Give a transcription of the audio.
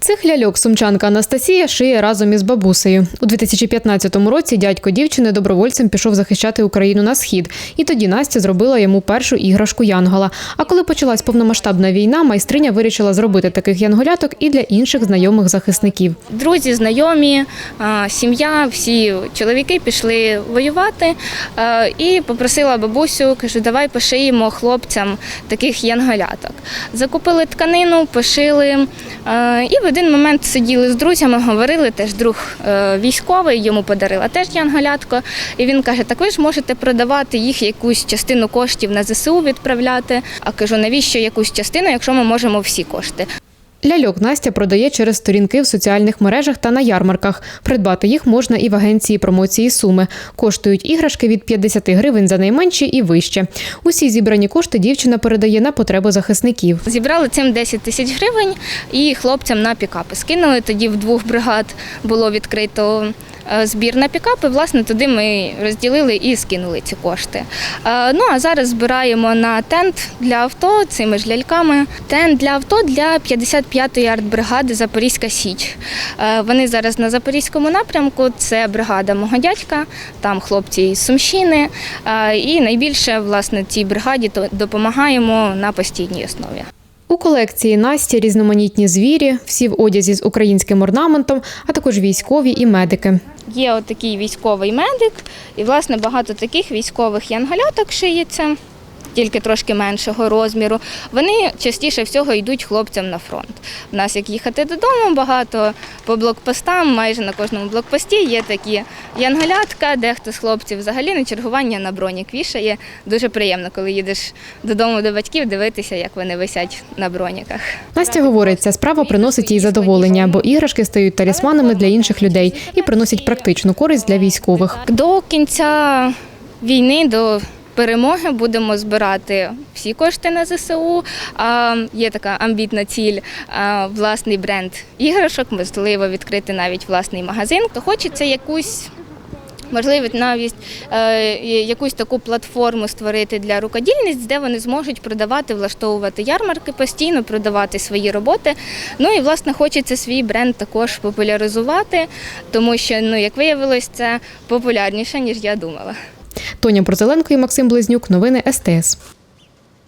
Цих ляльок сумчанка Анастасія шиє разом із бабусею. У 2015 році дядько дівчини добровольцем пішов захищати Україну на схід, і тоді Настя зробила йому першу іграшку Янгола. А коли почалась повномасштабна війна, майстриня вирішила зробити таких янголяток і для інших знайомих захисників. Друзі, знайомі, сім'я, всі чоловіки пішли воювати і попросила бабусю, кажу, давай пошиємо хлопцям таких янголяток. Закупили тканину, пошили. І один момент сиділи з друзями, говорили, теж друг е, військовий, йому подарила теж янголятко. І він каже: так ви ж можете продавати їх якусь частину коштів на ЗСУ відправляти. А кажу, навіщо якусь частину, якщо ми можемо всі кошти? Ляльок Настя продає через сторінки в соціальних мережах та на ярмарках. Придбати їх можна і в агенції промоції суми. Коштують іграшки від 50 гривень за найменші і вище. Усі зібрані кошти дівчина передає на потреби захисників. Зібрали цим 10 тисяч гривень і хлопцям на пікапи скинули. Тоді в двох бригад було відкрито збір на пікапи. Власне, туди ми розділили і скинули ці кошти. Е, Ну а зараз збираємо на тент для авто цими ж ляльками. Тент для авто для 55-ї артбригади Запорізька Січ. Е, Вони зараз на запорізькому напрямку. Це бригада мого дядька, там хлопці із Сумщини. Е, І найбільше власне цій бригаді допомагаємо на постійній основі. Колекції Насті різноманітні звірі, всі в одязі з українським орнаментом, а також військові і медики. Є отакий військовий медик, і власне багато таких військових янголяток шиється, тільки трошки меншого розміру. Вони частіше всього йдуть хлопцям на фронт. У нас як їхати додому, багато по блокпостам, майже на кожному блокпості є такі янголятка, дехто з хлопців взагалі на чергування на бронік вішає. Дуже приємно, коли їдеш додому до батьків, дивитися, як вони висять на броніках. Настя говорить, ця справа приносить їй задоволення, бо іграшки стають талісманами для інших людей і приносять практичну користь для військових. До кінця війни, до перемоги будемо збирати всі кошти на ЗСУ. Є така амбітна ціль, власний бренд іграшок, можливо, відкрити навіть власний магазин. То хочеться якусь. Можливо, навіть е, якусь таку платформу створити для рукодільниць, де вони зможуть продавати, влаштовувати ярмарки постійно, продавати свої роботи. Ну і власне хочеться свій бренд також популяризувати, тому що, ну як виявилось, це популярніше ніж я думала. Тоня Борзеленко і Максим Близнюк. Новини СТС.